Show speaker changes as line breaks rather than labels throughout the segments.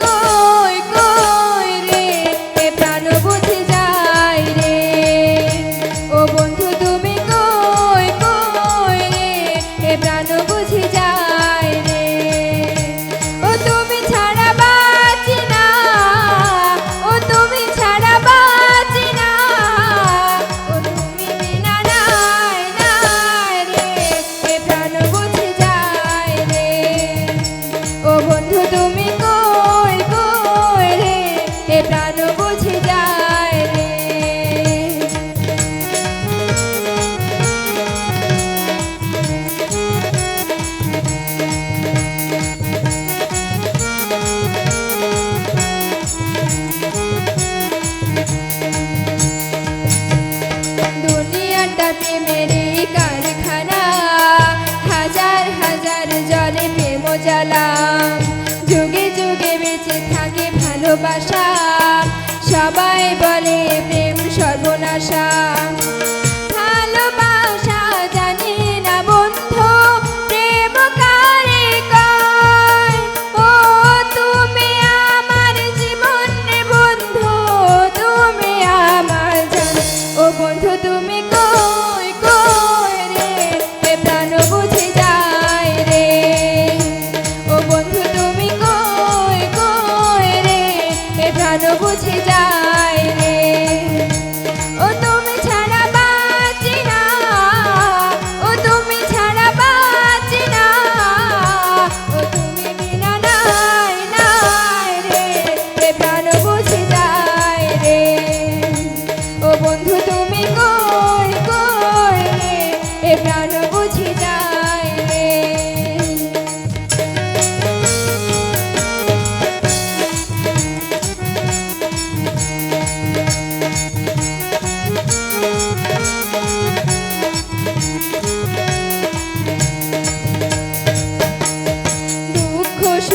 গো সবাই বলে প্রেম সর্বনাশা।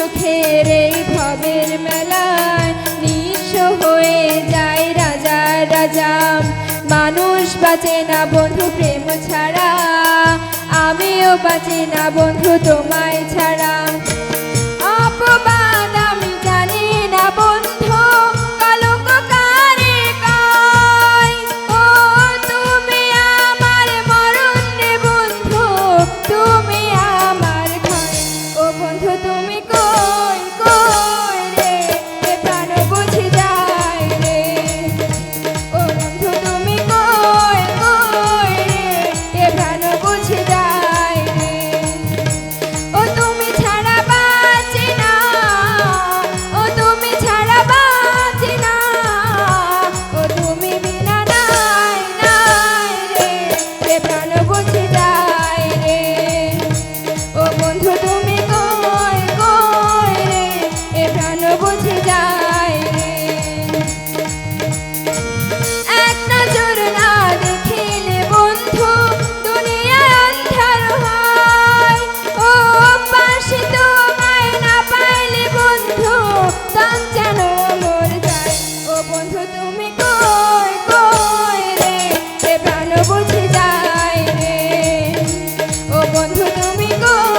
সুখের এই ভবের মেলায় নিঃস্ব হয়ে যায় রাজা রাজা। মানুষ বাঁচে না বন্ধু, প্রেম ছাড়া। আমিও বাঁচি না বন্ধু, তোমায় ছাড়া। অপবা go.